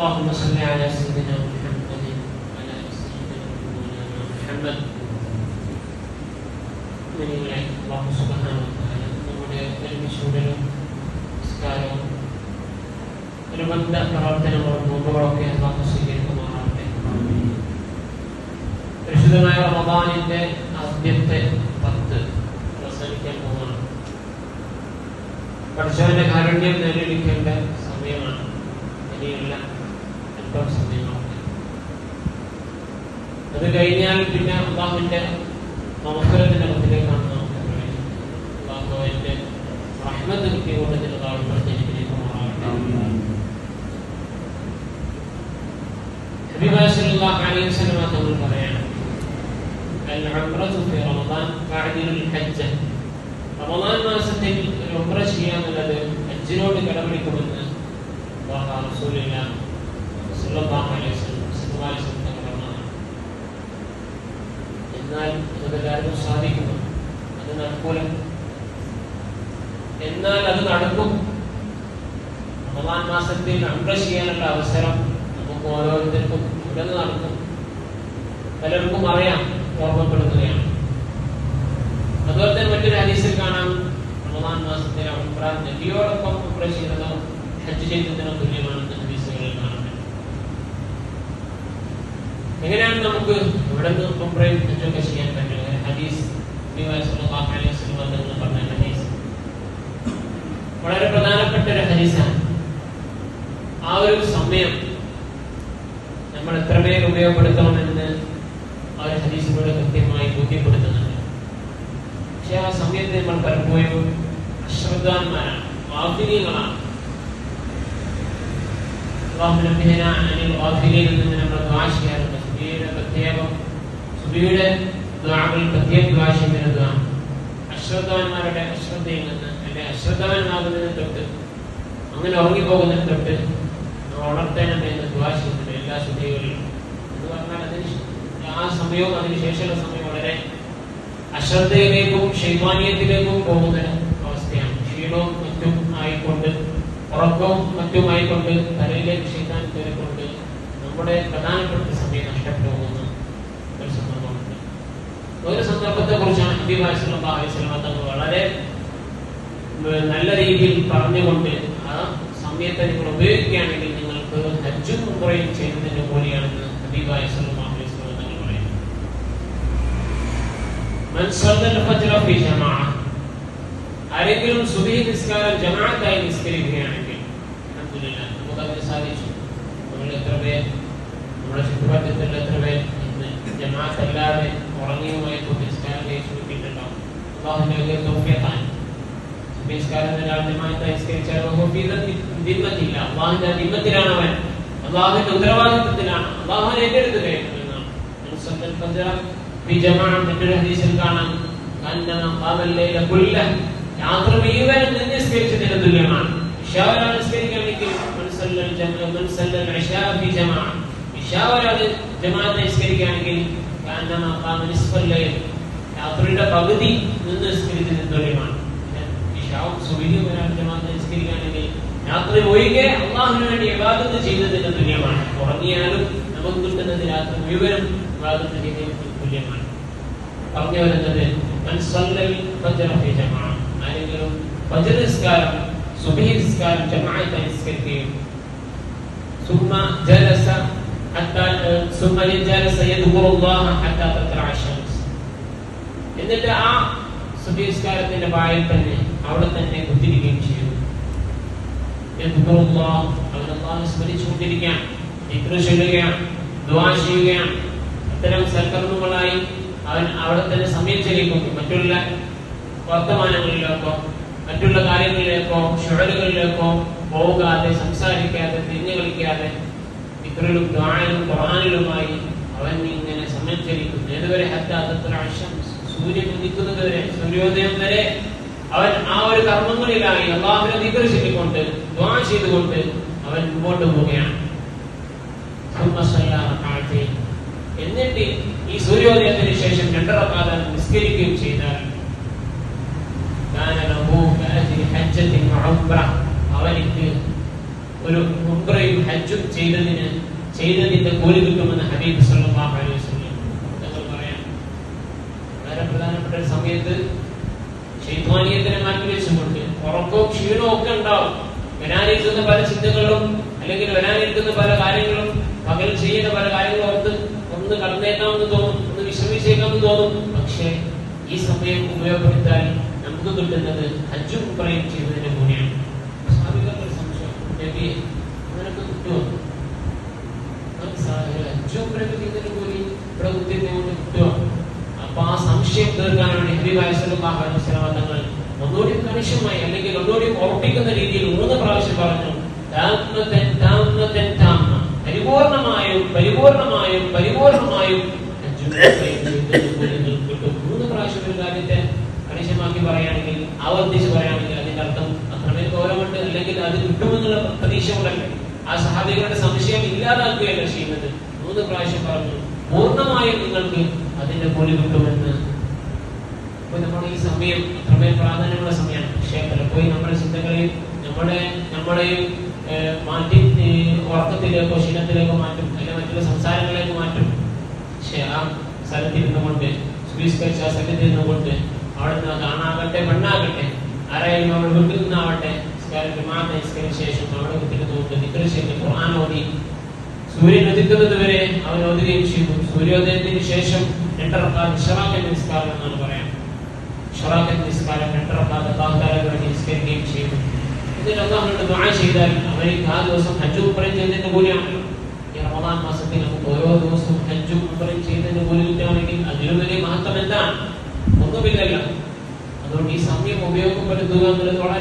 اللهم صل على سيدنا محمد وعلى ال سيدنا مولانا محمد നിങ്ങളെ അള്ളാഹു സുബ്ഹാനഹു വ തആല നമ്മുടെ ഒരുമിച്ചുകൂടലും നിസ്കാരവും അനുബന്ധ പ്രവർത്തനങ്ങളും നോമ്പുകളൊക്കെ അള്ളാഹു സ്വീകരിക്കുമാറാവട്ടെ പരിശുദ്ധമായ റമദാനിന്റെ ആദ്യത്തെ പത്ത് അവസാനിക്കാൻ പോകുന്നു പഠിച്ചവന്റെ കാരുണ്യം നേടിയിരിക്കേണ്ട സമയമാണ് ഇനിയുള്ള അല്പം സമയങ്ങളൊക്കെ അത് കഴിഞ്ഞാൽ പിന്നെ അള്ളാഹുവിന്റെ നമസ്കാരത്തിന്റെ മുഖത്തിലേക്കാണ് നമുക്ക് പ്രവേശിക്കുന്നത് അള്ളാഹുവിന്റെ റഹ്മത്ത് കിട്ടിയതുകൊണ്ട് ചില താഴ്പ്പെടുത്തിയിരിക്കുന്നു തങ്ങൾ പറയാണ് العمرة في رمضان تعدل الحجة റമദാൻ മാസത്തിൽ ഒരു ഉംറ ചെയ്യാന്നുള്ളത് ഹജ്ജിനോട് കടപിടിക്കുമെന്ന് റസൂലില്ല സല്ലല്ലാഹു അലൈഹി വസല്ലം എന്നാൽ അതെല്ലാവർക്കും സാധിക്കുന്നു. അത് നടക്കൂലം എന്നാൽ അത് നടക്കും. റമദാൻ മാസത്തിൽ ചെയ്യാനുള്ള അവസരം നമുക്ക് ഓരോരുത്തർക്കും ഇവിടെ നടക്കും. പലർക്കും അറിയാം ഓർമ്മപ്പെടുത്തുകയാണ്. അതുപോലെ തന്നെ മറ്റൊരു കാണാം. റമദാൻ മാസത്തിൽ ഉംറ നബിയോടൊപ്പം ചെയ്തതോ ഹജ്ജ് ചെയ്തതിനോ തുല്യമാണെന്ന് എങ്ങനെയാണ് നമുക്ക് ഇവിടെ നിന്ന് ഉംറയും ഹജ്ജൊക്കെ ചെയ്യാൻ പറ്റുക? ഹദീസ് വളരെ പ്രധാനപ്പെട്ട ഒരു ഹദീസാണ്. ആ ഒരു സമയം നമ്മൾ എത്ര പേര് ഉപയോഗപ്പെടുത്തണമെന്ന് ആ ഒരു ഹദീസിലൂടെ കൃത്യമായി ബോധ്യപ്പെടുത്തുന്നുണ്ട്. പക്ഷെ ആ സമയത്ത് നമ്മൾ പലപ്പോഴും അശ്രദ്ധാന്മാരാണ് വാഫിലിയിൽ നിന്ന് നമ്മൾ വാശിയാറുണ്ട് സുബിയുടെ പ്രത്യേകം സുബിയുടെ ദ്വാകൾ പ്രത്യേക ദ്വാ ചെയ്യുന്നതാണ് അശ്രദ്ധാന്മാരുടെ അശ്രദ്ധയിൽ നിന്ന് അല്ലെ അശ്രദ്ധാന്മാകുന്നതിന് തൊട്ട് അങ്ങനെ ഉറങ്ങിപ്പോകുന്നതിന് തൊട്ട് നമ്മൾ എന്ന എന്ന് ദ്വാ എല്ലാ ശുദ്ധികളിലും എന്ന് പറഞ്ഞാൽ അതിന് ആ സമയവും അതിനുശേഷമുള്ള സമയം വളരെ അശ്രദ്ധയിലേക്കും ശൈമാനീയത്തിലേക്കും പോകുന്ന അവസ്ഥയാണ്. ക്ഷീണവും മറ്റും ആയിക്കൊണ്ട് ഉറക്കവും മറ്റുമായിക്കൊണ്ട് തലയിലേക്ക് ക്ഷീണാൻ കയറിക്കൊണ്ട് ഇവിടെ പ്രധാനപ്പെട്ട സമയം നഷ്ടപ്പെടുമെന്ന് ഒരു സന്ദർഭമുണ്ട്. ഒരു സന്ദർഭത്തെ കുറിച്ചാണ് നബി വാസ്ലാസ്ലാം തങ്ങൾ വളരെ നല്ല രീതിയിൽ പറഞ്ഞുകൊണ്ട് ആ സമയത്തെ നിങ്ങൾ ഉപയോഗിക്കുകയാണെങ്കിൽ നിങ്ങൾക്ക് ഹജ്ജും കുറയും ചെയ്യുന്നതിന് പോലെയാണെന്ന് നബി വാസ്ലാം തങ്ങൾ പറയുന്നു. ആരെങ്കിലും സുബീ നിസ്കാരം ജമാഅത്തായി നിസ്കരിക്കുകയാണെങ്കിൽ നമുക്ക് അതിന് സാധിച്ചു. നമ്മൾ എത്ര പേർ അള്ളാഹു നൽകിയ തൗഫീഖാണ് നിസ്കാരം ഒരാളുമായി നിസ്കരിച്ചാൽ ദിമ്മത്തില്ല അള്ളാഹിന്റെ ദിമ്മത്തിലാണ് അവൻ അള്ളാഹുവിന്റെ ഉത്തരവാദിത്വത്തിലാണ് അള്ളാഹുവിനെ ഏറ്റെടുത്ത് കഴിയുന്നതെന്നാണ് മറ്റൊരു ഹദീസിൽ കാണാം രാത്രി മുഴുവൻ നിസ്കരിച്ചതിന് തുല്യമാണ് ഒരാൾ നിസ്കരിക്കുകയാണെങ്കിൽ ജമാഅത്ത് നിസ്കരിക്കുകയാണെങ്കിൽ രാത്രിയുടെ പകുതി നിന്ന് നിസ്കരിച്ചതിന് തുല്യമാണ് ഇഷാവും സുബഹിയും ഒരാൾ ജമാഅത്ത് നിസ്കരിക്കുകയാണെങ്കിൽ രാത്രി ഒഴികെ അള്ളാഹുവിന് വേണ്ടി ഇബാദത്ത് ചെയ്തതിന് തുല്യമാണ് ഉറങ്ങിയാലും നമുക്ക് കിട്ടുന്നത് രാത്രി മുഴുവനും ഇബാദത്ത് ചെയ്തതിന് തുല്യമാണ് പറഞ്ഞു വരുന്നത് ആരെങ്കിലും ഫജ്ർ നിസ്കാരം സുബഹി നിസ്കാരം ജമാഅത്ത് നിസ്കരിക്കുകയും ثم جلس حتى ثم جلس يذكر الله حتى تطلع الشمس എന്നിട്ട് ആ സുബഹി നിസ്കാരത്തിന്റെ വായിൽ തന്നെ അവിടെ തന്നെ കുത്തിരിക്കുകയും ചെയ്തു. ഇത്ര ചൊല്ലുകയാണ് ദ്വാ ചെയ്യുകയാണ്. അത്തരം സൽക്കർമ്മങ്ങളായി അവൻ അവിടെ തന്നെ സമയം ചെലവിക്കുന്നു. മറ്റുള്ള വർത്തമാനങ്ങളിലേക്കോ മറ്റുള്ള കാര്യങ്ങളിലേക്കോ ഷുഴലുകളിലേക്കോ പോകാതെ സംസാരിക്കാതെ തിരിഞ്ഞു കളിക്കാതെ ഇത്രയും ദ്വാനും ഖുറാനിലുമായി അവൻ ഇങ്ങനെ സമയം ചെലവിക്കുന്നു. ഏതുവരെ സൂര്യൻ ഉദിക്കുന്നത് വരെ സൂര്യോദയം വരെ അവൻ ആ ഒരു കർമ്മങ്ങളിലായി അള്ളാഹുവിനെ ദിക്ർ ചെയ്തുകൊണ്ട് ദ്വാ ചെയ്തുകൊണ്ട് അവൻ മുമ്പോട്ട് പോവുകയാണ്. എന്നിട്ട് ഈ സൂര്യോദയത്തിന് ശേഷം രണ്ടറക്കാതെ നിസ്കരിക്കുകയും ചെയ്താൽ അവനിക്ക് ഒരു ഹജ്ജും ചെയ്തതിന് ചെയ്തതിന്റെ കൂലി കിട്ടുമെന്ന് ഹബീബ് സല്ലല്ലാഹു അലൈഹി വസല്ലം തങ്ങൾ പറയാം വളരെ പ്രധാനപ്പെട്ട ഒരു സമയത്ത് ശൈത്വാനീയത്തിനെ മാറ്റി വെച്ചുകൊണ്ട് ഉറക്കവും ക്ഷീണവും ഒക്കെ ഉണ്ടാവും. വരാനിരിക്കുന്ന പല ചിന്തകളും അല്ലെങ്കിൽ വരാനിരിക്കുന്ന പല കാര്യങ്ങളും പകൽ ചെയ്യുന്ന പല കാര്യങ്ങളും ഓർത്ത് ഒന്ന് കടന്നേക്കാമെന്ന് തോന്നും ഒന്ന് വിശ്രമിച്ചേക്കാമെന്ന് തോന്നും. പക്ഷേ ഈ സമയം ഉപയോഗപ്പെടുത്താൻ നമുക്ക് കിട്ടുന്നത് ഹജ്ജും ഉംറയും ചെയ്തതിന്റെ സാധിക്കാത്ത സംശയം. നബി കിട്ടുമോ ഹജ്ജും കിട്ടുമോ അപ്പൊ ആ സംശയം തീർക്കാനാണ് അലൈഹി വസല്ലം തങ്ങൾ ഒന്നുകൂടി കണിശമായി അല്ലെങ്കിൽ ഒന്നുകൂടി ഉറപ്പിക്കുന്ന രീതിയിൽ മൂന്ന് പ്രാവശ്യം പറഞ്ഞു പരിപൂർണമായും പരിപൂർണമായും പരിപൂർണമായും മൂന്ന് പ്രാവശ്യം ഒരു കാര്യത്തെ കണിശമാക്കി പറയുകയാണെങ്കിൽ ആവർത്തിച്ച് പറയുകയാണെങ്കിൽ അതിന്റെ അർത്ഥം അത്രമേ ഗൗരവമുണ്ട് അല്ലെങ്കിൽ അത് കിട്ടുമെന്നുള്ള പ്രതീക്ഷ ഉണ്ടല്ലേ ആ സഹാബികളുടെ സംശയം ഇല്ലാതാക്കുകയല്ല ചെയ്യുന്നത്. മൂന്ന് പ്രാവശ്യം പറഞ്ഞു പൂർണമായും നിങ്ങൾക്ക് അതിന്റെ കൂലി കിട്ടുമെന്ന് അപ്പൊ നമ്മുടെ ഈ സമയം അത്രമേൽ പ്രാധാന്യമുള്ള സമയമാണ്. പക്ഷേ പലപ്പോഴും നമ്മുടെ ചിന്തകളെയും നമ്മുടെ നമ്മളെയും മാറ്റി ഉറക്കത്തിലേക്കോ ക്ഷീണത്തിലേക്കോ മാറ്റും. അല്ലെങ്കിൽ മറ്റുള്ള സംസാരങ്ങളിലേക്ക് മാറ്റും. പക്ഷെ ആ സ്ഥലത്തിരുന്നുകൊണ്ട് കൊണ്ട് സുബീസ്കരിച്ച ആ സ്ഥലത്തിരുന്നുകൊണ്ട് അവിടെ നിന്ന് കാണാകട്ടെ മണ്ണാകട്ടെ ആരായാലും അവിടെ വീട്ടിൽ നിന്നാവട്ടെ നിസ്കരിച്ച ശേഷം അവിടെ കുത്തിരുന്നുകൊണ്ട് നിക്കറി ഖുർആൻ ഓതി. സൂര്യൻ ഉദിക്കുന്നത് വരെ അവൻ ഓതുകയും ചെയ്തു. സൂര്യോദയത്തിന് ശേഷം രണ്ടർക്കാർ ഷറാഖൻ നിസ്കാരം എന്നാണ് പറയാം ഷറാഖൻ നിസ്കാരം രണ്ടറക്കാൽ അള്ളാഹുദാലകളെ നിസ്കരിക്കുകയും ചെയ്തു. എന്നിട്ട് അള്ളാഹുനോട് ദുആ ചെയ്താൽ അവർക്ക് ആ ദിവസം ഹജ്ജ് ഉംറയും ചെയ്തതിന്റെ കൂലിയാണല്ലോ. ഈ റമദാൻ മാസത്തിൽ നമുക്ക് ഓരോ ദിവസവും ഹജ്ജും ഉംറയും ചെയ്തതിന്റെ കൂലി കിട്ടുകയാണെങ്കിൽ അതിലും വലിയ അതുകൊണ്ട് ഈ സമയം ഉപയോഗപ്പെടുത്തുക എന്നുള്ളത് വളരെ